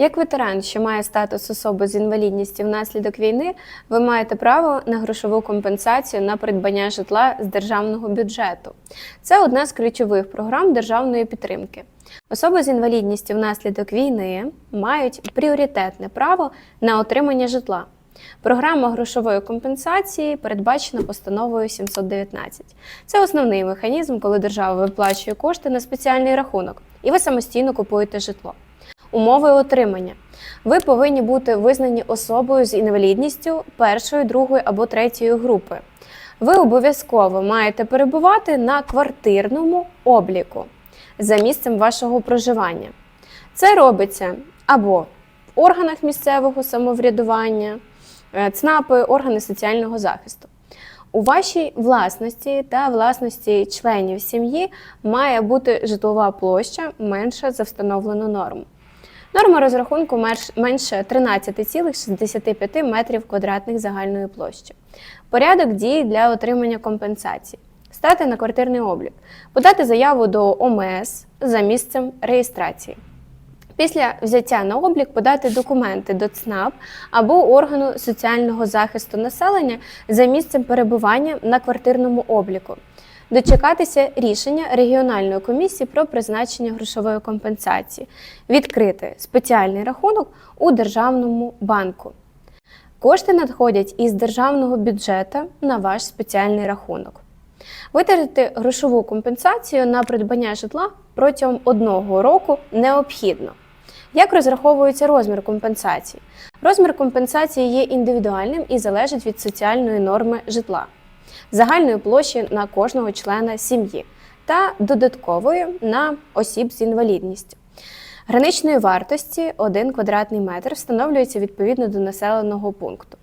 Як ветеран, що має статус особи з інвалідністю внаслідок війни, ви маєте право на грошову компенсацію на придбання житла з державного бюджету. Це одна з ключових програм державної підтримки. Особи з інвалідністю внаслідок війни мають пріоритетне право на отримання житла. Програма грошової компенсації передбачена постановою 719. Це основний механізм, коли держава виплачує кошти на спеціальний рахунок, і ви самостійно купуєте житло. Умови отримання. Ви повинні бути визнані особою з інвалідністю першої, другої або третьої групи. Ви обов'язково маєте перебувати на квартирному обліку за місцем вашого проживання. Це робиться або в органах місцевого самоврядування, е, ЦНАПи, органи соціального захисту. У вашій власності та власності членів сім'ї має бути житлова площа менша за встановлену норму. Норма розрахунку менше 13,65 метрів квадратних загальної площі. Порядок дій для отримання компенсації. Стати на квартирний облік, подати заяву до ОМС за місцем реєстрації. Після взяття на облік подати документи до ЦНАП або органу соціального захисту населення за місцем перебування на квартирному обліку. Дочекатися рішення регіональної комісії про призначення грошової компенсації, відкрити спеціальний рахунок у державному банку. Кошти надходять із державного бюджету на ваш спеціальний рахунок. Витратити грошову компенсацію на придбання житла протягом одного року необхідно. Як розраховується розмір компенсації? Розмір компенсації є індивідуальним і залежить від соціальної норми житла, загальної площі на кожного члена сім'ї та додаткової на осіб з інвалідністю. Граничної вартості 1 квадратний метр встановлюється відповідно до населеного пункту.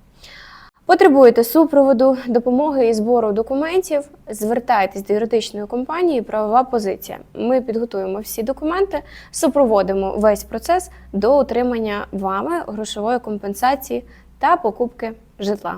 Потребуєте супроводу, допомоги і збору документів, звертайтесь до юридичної компанії Правова позиція. Ми підготуємо всі документи, супроводимо весь процес до отримання вами грошової компенсації та покупки житла.